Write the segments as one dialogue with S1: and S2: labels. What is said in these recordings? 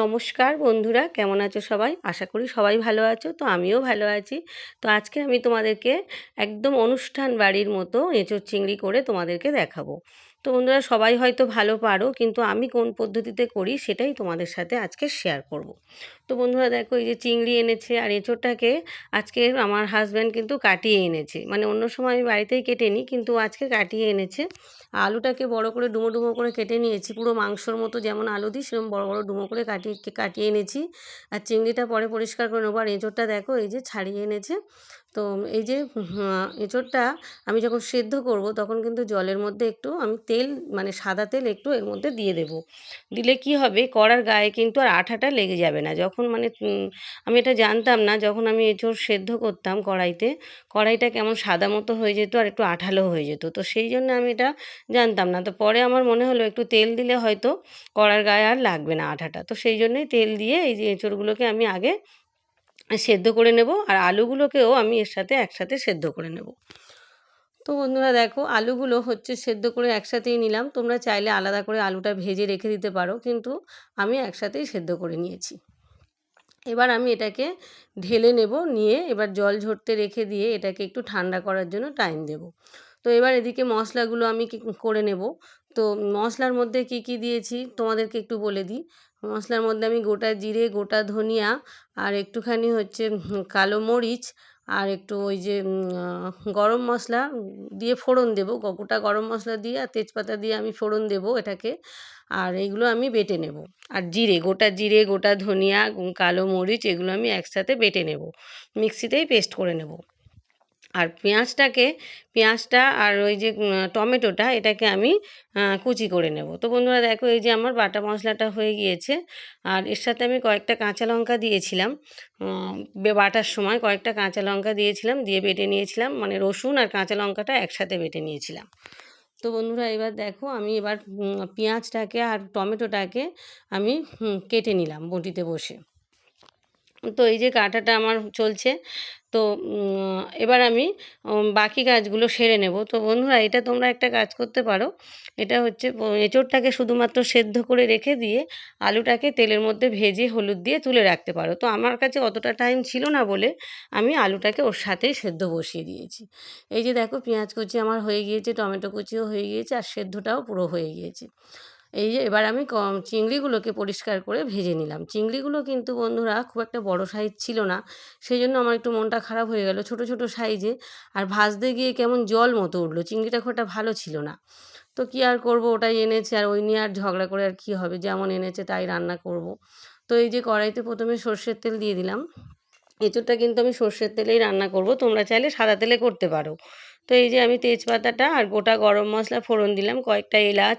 S1: নমস্কার বন্ধুরা, কেমন আছো সবাই? আশা করি সবাই ভালো আছো, তো আমিও ভালো আছি। তো আজকে আমি তোমাদেরকে একদম অনুষ্ঠান বাড়ির মতো এঁচোর চিংড়ি করে তোমাদেরকে দেখাবো। তো বন্ধুরা, সবাই হয়তো ভালো পারো, কিন্তু আমি কোন পদ্ধতিতে করি সেটাই তোমাদের সাথে আজকে শেয়ার করব। তো বন্ধুরা দেখো, এই যে চিংড়ি এনেছে আর এঁচোড়টাকে আজকে আমার হাজব্যান্ড কিন্তু কাটিয়ে এনেছে। মানে অন্য সময় আমি বাড়িতেই কেটে নিই কিন্তু আজকে কাটিয়ে এনেছে। আলুটাকে বড় করে ডুমো ডুমো করে কেটে নিয়েছি, পুরো মাংসর মতো যেমন আলু দিই, সেরকম বড় বড় ডুমো করে কাটিয়ে কাটিয়ে এনেছি। আর চিংড়িটা পরে পরিষ্কার করে নেব। আর এঁচোড়টা দেখো, এই যে ছাড়িয়ে এনেছে। তো এই যে এঁচোড়টা আমি যখন সেদ্ধ করব, তখন কিন্তু জলের মধ্যে একটু আমি তেল মানে সাদা তেল একটু এর মধ্যে দিয়ে দেব। দিলে কি হবে, কড়ার গায়ে কিন্তু আর আঠাটা লেগে যাবে না। যখন মানে আমি এটা জানতাম না, যখন আমি এঁচোড় সেদ্ধ করতাম কড়াইতে, কড়াইটা কেমন সাদা মতো হয়ে যেত আর একটু আঠালো হয়ে যেত। তো সেই জন্য আমি এটা জানতাম না। তো পরে আমার মনে হলো একটু তেল দিলে হয়তো কড়ার গায়ে আর লাগবে না আঠাটা। তো সেই জন্যই তেল দিয়ে এই যে এঁচোড়গুলোকে আমি আগে সেদ্ধ করে নেব আর আলুগুলোকেও আমি এর সাথে একসাথে সেদ্ধ করে নেব। তো বন্ধুরা দেখো, আলুগুলো হচ্ছে সেদ্ধ করে একসাথেই নিলাম। তোমরা চাইলে আলাদা করে আলুটা ভেজে রেখে দিতে পারো, কিন্তু আমি একসাথেই সেদ্ধ করে নিয়েছি। এবার আমি এটাকে ঢেলে নেব, নিয়ে এবার জল ঝরতে রেখে দিয়ে এটাকে একটু ঠান্ডা করার জন্য টাইম দেব। তো এবার এদিকে মশলাগুলো আমি করে নেব? তো মশলার মধ্যে কি কি দিয়েছি তোমাদেরকে একটু বলে দিই। মশলার মধ্যে আমি গোটা জিরে, গোটা ধনিয়া আর একটুখানি হচ্ছে কালো মরিচ আর একটু ওই যে গরম মশলা দিয়ে ফোড়ন দেবো। গোটা গরম মশলা দিয়ে আর তেজপাতা দিয়ে আমি ফোড়ন দেবো এটাকে। আর এইগুলো আমি বেটে নেব। আর জিরে, গোটা জিরে, গোটা ধনিয়া কালো মরিচ এগুলো আমি একসাথে বেটে নেব। মিক্সিতেই পেস্ট করে নেব। আর পেঁয়াজটাকে, পেঁয়াজটা আর ওই যে টমেটোটা এটাকে আমি কুচি করে নেব। তো বন্ধুরা দেখো এই যে আমার বাটা মশলাটা হয়ে গিয়েছে। আর এর সাথে আমি কয়েকটা কাঁচা লঙ্কা দিয়েছিলাম। বাটার সময় কয়েকটা কাঁচা লঙ্কা দিয়েছিলাম, দিয়ে বেটে নিয়েছিলাম। মানে রসুন আর কাঁচা লঙ্কাটা একসাথে বেটে নিয়েছিলাম। তো বন্ধুরা এবার দেখো আমি এবার পেঁয়াজটাকে আর টমেটোটাকে আমি কেটে নিলাম বটিতে বসে। তো এই যে কাঁটাটা আমার চলছে। তো এবার আমি বাকি কাজগুলো সেরে নেব। তো বন্ধুরা, এটা তোমরা একটা কাজ করতে পারো। এটা হচ্ছে এঁচোড়টাকে শুধুমাত্র সেদ্ধ করে রেখে দিয়ে আলুটাকে তেলের মধ্যে ভেজে হলুদ দিয়ে তুলে রাখতে পারো। তো আমার কাছে অতটা টাইম ছিল না বলে আমি আলুটাকে ওর সাথেই সেদ্ধ বসিয়ে দিয়েছি। এই যে দেখো, পেঁয়াজ কুচি আমার হয়ে গিয়েছে, টমেটো কুচিও হয়ে গিয়েছে, আর সেদ্ধটাও পুরো হয়ে গিয়েছে। এই যে এবার আমি কম চিংড়িগুলোকে পরিষ্কার করে ভেজে নিলাম। চিংড়িগুলো কিন্তু বন্ধুরা খুব একটা বড় সাইজ ছিল না সেই জন্য আমার একটু মনটা খারাপ হয়ে গেল ছোট ছোট সাইজে আর ভাজতে গিয়ে কেমন জল মতো উঠল, চিংড়িটা খুব একটা ভালো ছিল না। তো কী আর করব, ওটাই এনেছে আর ওই নিয়ে আর ঝগড়া করে আর কী হবে, যেমন এনেছে তাই রান্না করব। তো এই যে কড়াইতে প্রথমে সর্ষের তেল দিয়ে দিলাম। এঁচোড়টা কিন্তু আমি সর্ষের তেলেই রান্না করব, তোমরা চাইলে সাদা তেলে করতে পারো। তো এই যে আমি তেজপাতাটা আর গোটা গরম মশলা ফোড়ন দিলাম, কয়েকটা এলাচ,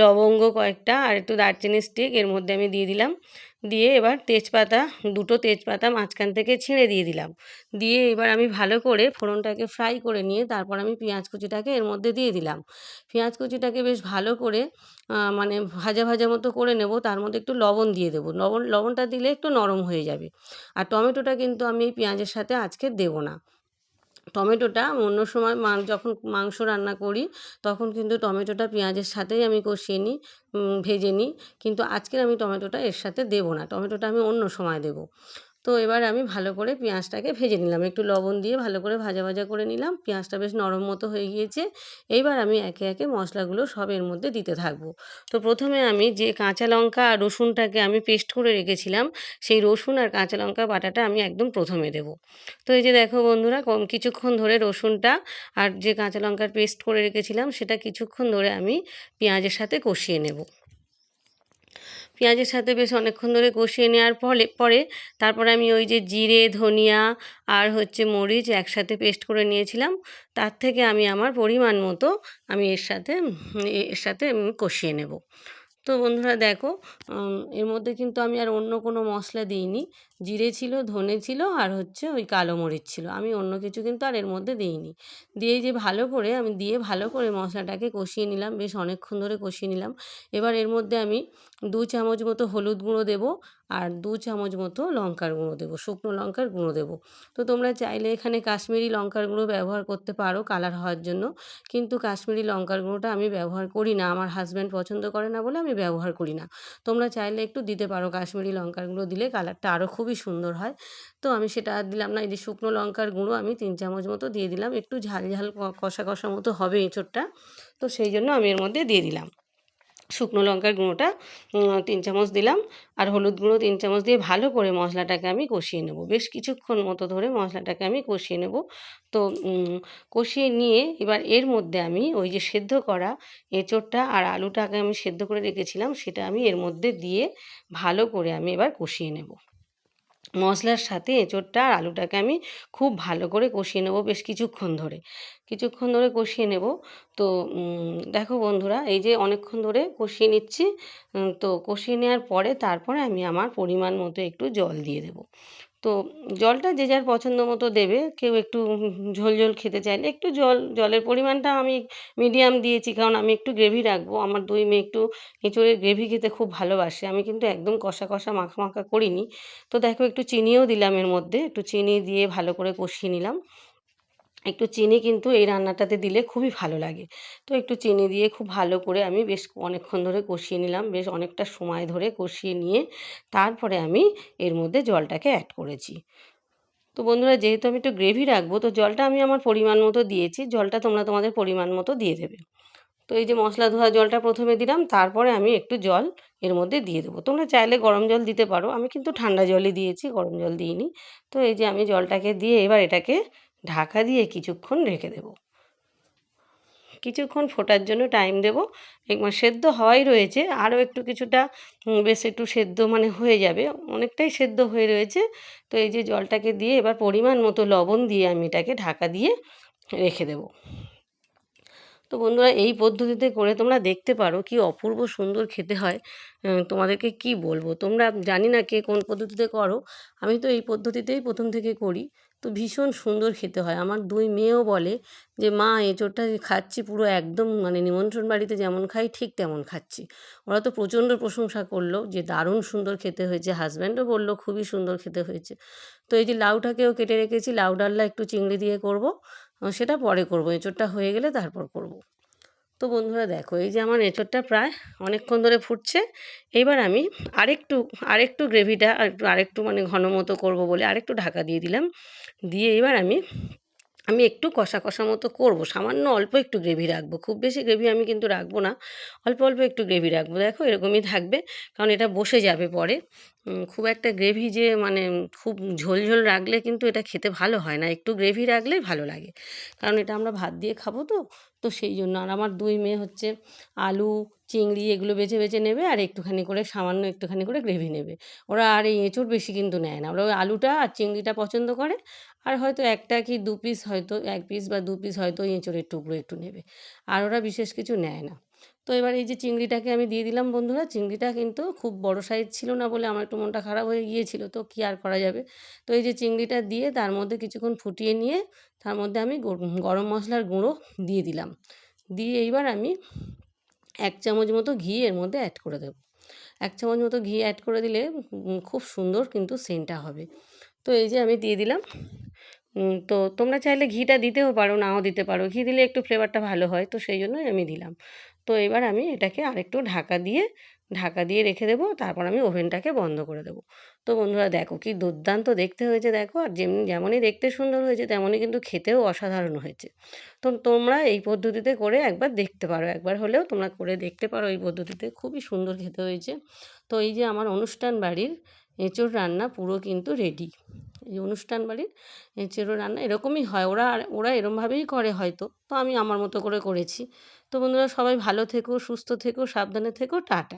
S1: লবঙ্গ কয়েকটা আর একটু দারচিনি স্টিক, এর মধ্যে আমি দিয়ে দিলাম। দিয়ে এবার তেজপাতা, দুটো তেজপাতা মাঝখান থেকে ছিঁড়ে দিয়ে দিলাম। দিয়ে এবার আমি ভালো করে ফোড়নটাকে ফ্রাই করে নিয়ে তারপর আমি পেঁয়াজ কুচিটাকে এর মধ্যে দিয়ে দিলাম। পেঁয়াজ কুচিটাকে বেশ ভালো করে মানে ভাজা ভাজা মতো করে নেব, তার মধ্যে একটু লবণ দিয়ে দেবো। লবণ, লবণটা দিলে একটু নরম হয়ে যাবে। আর টমেটোটা কিন্তু আমি এই পেঁয়াজের সাথে আজকে দেবো না। টমেটোটা অন্য সময় মা, যখন মাংস রান্না করি, তখন কিন্তু টমেটোটা পেঁয়াজের সাথেই আমি কষিয়ে নিই ভেজে নিই। কিন্তু আজকের আমি টমেটোটা এর সাথে দেবো না। টমেটোটা আমি অন্য সময় দেবো। তো এবার আমি ভালো করে পেঁয়াজটাকে ভেজে নিলাম। একটু লবণ দিয়ে ভালো করে ভাজা ভাজা করে নিলাম। পেঁয়াজটা বেশ নরম মতো হয়ে গিয়েছে। এইবার আমি একে একে মশলাগুলো সব এর মধ্যে দিতে থাকব। তো প্রথমে আমি যে কাঁচা লঙ্কা আর রসুনটাকে আমি পেস্ট করে রেখেছিলাম, সেই রসুন আর কাঁচা লঙ্কা বাটাটা আমি একদম প্রথমে দেব। তো এই যে দেখো বন্ধুরা, কম কিছুক্ষণ ধরে রসুনটা আর যে কাঁচা লঙ্কার পেস্ট করে রেখেছিলাম, সেটা কিছুক্ষণ ধরে আমি পেঁয়াজের সাথে কষিয়ে নেব। পেঁয়াজের সাথে বেশ অনেকক্ষণ ধরে কষিয়ে নেওয়ার ফলে, পরে তারপরে আমি ওই যে জিরে, ধনিয়া আর হচ্ছে মরিচ একসাথে পেস্ট করে নিয়েছিলাম। তার থেকে আমি আমার পরিমাণ মতো আমি এর সাথে এর সাথে কষিয়ে নেব। তো বন্ধুরা দেখো এর মধ্যে কিন্তু আমি আর অন্য কোনো মশলা দিইনি। জিরে ছিল, ধনে ছিল আর হচ্ছে ওই কালো মরিচ ছিল। আমি অন্য কিছু কিন্তু আর এর মধ্যে দিইনি। দিয়ে যে ভালো করে আমি দিয়ে ভালো করে মশলাটাকে কষিয়ে নিলাম, বেশ অনেকক্ষণ ধরে কষিয়ে নিলাম। এবার এর মধ্যে আমি দু চামচ মতো হলুদ গুঁড়ো দেবো আর দু চামচ মতো লঙ্কার গুঁড়ো দেবো, শুকনো লঙ্কার গুঁড়ো দেবো। তো তোমরা চাইলে এখানে কাশ্মীরি লঙ্কার গুঁড়ো ব্যবহার করতে পারো কালার হওয়ার জন্য, কিন্তু কাশ্মীরি লঙ্কার গুঁড়োটা আমি ব্যবহার করি না, আমার হাজব্যান্ড পছন্দ করে না বলে আমি ব্যবহার করি না। তোমরা চাইলে একটু দিতে পারো কাশ্মীরি লঙ্কার গুঁড়ো দিলে কালারটা আরও খুবই সুন্দর হয়। তো আমি সেটা আর দিলাম না, এই যে শুকনো লঙ্কার গুঁড়ো আমি তিন চামচ মতো দিয়ে দিলাম, একটু ঝাল ঝাল কষা কষা মতো হবে এঁচোড়টা, তো সেই জন্য আমি এর মধ্যে দিয়ে দিলাম। শুকনো লঙ্কার গুঁড়োটা তিন চামচ দিলাম আর হলুদ গুঁড়ো তিন চামচ দিয়ে ভালো করে মশলাটাকে আমি কষিয়ে নেব। বেশ কিছুক্ষণ মতো ধরে মশলাটাকে আমি কষিয়ে নেব। তো কষিয়ে নিয়ে এবার এর মধ্যে আমি ওই যে সেদ্ধ করা এঁচোড়টা আর আলুটাকে আমি সেদ্ধ করে রেখেছিলাম, সেটা আমি এর মধ্যে দিয়ে ভালো করে আমি এবার কষিয়ে নেব। মশলার সাথে এঁচোড়টা আর আলুটাকে আমি খুব ভালো করে কষিয়ে নেব বেশ কিছুক্ষণ ধরে। কিছুক্ষণ ধরে কষিয়ে নেব। তো দেখো বন্ধুরা, এই যে অনেকক্ষণ ধরে কষিয়ে নিচ্ছি তো কষিয়ে নেওয়ার পরে তারপরে আমি আমার পরিমাণ মতো একটু জল দিয়ে দেব। তো, জলটা যে যার পছন্দ মতো দেবে, কেউ একটু ঝোল ঝোল খেতে চাইলে একটু জল, জলের পরিমাণটা আমি মিডিয়াম দিয়েছি, কারণ আমি একটু গ্রেভি রাখব। আমার দুই মেয়ে একটু এঁচোড়ের গ্রেভি খেতে খুব ভালোবাসে, আমি কিন্তু একদম কষা কষা মাখা মাখা করিনি। তো দেখো একটু চিনিও দিলাম এর মধ্যে, একটু চিনি দিয়ে ভালো করে কষিয়ে নিলাম। একটু চিনি কিন্তু এই রান্নাটাতে দিলে খুবই ভালো লাগে। তো একটু চিনি দিয়ে খুব ভালো করে আমি বেশ অনেকক্ষণ ধরে কষিয়ে নিলাম, বেশ অনেকটা সময় ধরে কষিয়ে নিয়ে তারপরে আমি এর মধ্যে জলটাকে অ্যাড করেছি। তো বন্ধুরা, যেহেতু আমি একটু গ্রেভি রাখব, তো জলটা আমি আমার পরিমাণ মতো দিয়েছি, জলটা তোমরা তোমাদের পরিমাণ মতো দিয়ে দেবে। তো এই যে মশলা ধোয়া জলটা প্রথমে দিলাম, তারপরে আমি একটু জল এর মধ্যে দিয়ে দেবো। তোমরা চাইলে গরম জল দিতে পারো, আমি কিন্তু ঠান্ডা জলই দিয়েছি, গরম জল দিইনি। তো এই যে আমি জলটাকে দিয়ে এবার এটাকে ঢাকা দিয়ে কিছুক্ষণ রেখে দেব। কিছুক্ষণ ফোটার জন্য টাইম দেব। একবার সেদ্ধ হওয়াই রয়েছে। আরও একটু কিছুটা বেশ একটু সেদ্ধ মানে হয়ে যাবে। অনেকটাই সেদ্ধ হয়ে রয়েছে। তো এই যে জলটাকে দিয়ে এবার পরিমাণ মতো লবণ দিয়ে আমি এটাকে ঢাকা দিয়ে রেখে দেবো। তো বন্ধুরা, এই পদ্ধতিতে করে তোমরা দেখতে পারো কি অপূর্ব সুন্দর খেতে হয়। তোমাদেরকে কি বলব? তোমরা জানি না কে কোন পদ্ধতিতে করো। আমি তো এই পদ্ধতিতেই প্রথম থেকে করি। তো ভীষণ সুন্দর খেতে হয়। আমার দুই মেয়েও বলে যে, মা, এঁচোড়টা খাচ্ছি পুরো একদম মানে নিমন্ত্রণ বাড়িতে যেমন খাই, ঠিক তেমন খাচ্ছি। ওরা তো প্রচণ্ড প্রশংসা করল যে, দারুণ সুন্দর খেতে হয়েছে। হাজব্যান্ডও বলল, খুবই সুন্দর খেতে হয়েছে। তো এই যে লাউটাকেও কেটে রেখেছি, লাউ ডাল্লা একটু চিংড়ি দিয়ে করব, সেটা পরে করব, এঁচোড়টা হয়ে গেলে তারপর করব। তো বন্ধুরা দেখো, এই যে আমার এঁচোড়টা প্রায় অনেকক্ষণ ধরে ফুটছে, এবার আমি আরেকটু আরেকটু গ্রেভিটা আরেকটু মানে ঘন মতো করব বলে আরেকটু ঢাকা দিয়ে দিলাম। দিয়ে এবার আমি আমি একটু কষা কষা মতো করব, সামান্য অল্প একটু গ্রেভি রাখব। খুব বেশি গ্রেভি আমি কিন্তু রাখব না, অল্প অল্প একটু গ্রেভি রাখব। দেখো এরকমই থাকবে, কারণ এটা বসে যাবে পরে। খুব একটা গ্রেভি যে মানে খুব ঝোল ঝোল রাখলে কিন্তু এটা খেতে ভালো হয় না। একটু গ্রেভি রাখলেই ভালো লাগে। কারণ এটা আমরা ভাত দিয়ে খাব তো তো সেই জন্য। আর আমার দুই মেয়ে হচ্ছে আলু, চিংড়ি এগুলো বেছে বেছে নেবে আর একটুখানি করে সামান্য একটুখানি করে গ্রেভি নেবে। ওরা আর এই এঁচোড় বেশি কিন্তু নেয় না। ওরা ওই আলুটা আর চিংড়িটা পছন্দ করে আর হয়তো একটা কি দু পিস হয়তো, এক পিস বা দু পিস হয়তো এঁচোড়ের টুকরো একটু নেবে। আর ওরা বিশেষ কিছু নেয় না। তো এবার এই যে চিংড়িটাকে আমি দিয়ে দিলাম বন্ধুরা, চিংড়িটা কিন্তু খুব বড় সাইজ ছিল না বলে আমার একটু মনটা খারাপ হয়ে গিয়েছিল, তো কী আর করা যাবে? তো এই যে চিংড়িটা দিয়ে তার মধ্যে কিছুক্ষণ ফুটিয়ে নিয়ে তার মধ্যে আমি গরম মশলার গুঁড়ো দিয়ে দিলাম। দিয়ে এইবার আমি এক চামচ মতো ঘি এর মধ্যে অ্যাড করে দেবো। এক চামচ মতো ঘি অ্যাড করে দিলে খুব সুন্দর কিন্তু সেন্টটা হবে। তো এই যে আমি দিয়ে দিলাম। তো তোমরা চাইলে ঘিটা দিতেও পারো, নাও দিতে পারো। ঘি দিলে একটু ফ্লেভারটা ভালো হয়, তো সেই জন্যই আমি দিলাম। তো এবার আমি এটাকে আরেকটু ঢাকা দিয়ে ঢাকা দিয়ে রেখে দেবো, তারপর আমি ওভেনটাকে বন্ধ করে দেবো। তো বন্ধুরা দেখো কি দুর্দান্ত দেখতে হয়েছে, দেখো, আর যেমনি যেমনই দেখতে সুন্দর হয়েছে, তেমনই কিন্তু খেতেও অসাধারণ হয়েছে। তো তোমরা এই পদ্ধতিতে করে একবার দেখতে পারো, একবার হলেও তোমরা করে দেখতে পারো এই পদ্ধতিতে। খুবই সুন্দর খেতে হয়েছে। তো এই যে আমার অনুষ্ঠান বাড়ির এঁচোড় রান্না পুরো কিন্তু রেডি এই অনুষ্ঠান বাড়ির এঁচোড় রান্না এরকমই হয়। ওরা ওরা এরমভাবেই করে হয়তো। তো আমি আমার মতো করে করেছি। তো বন্ধুরা সবাই ভালো থেকো, সুস্থ থেকো, সাবধানে থেকো, টাটা।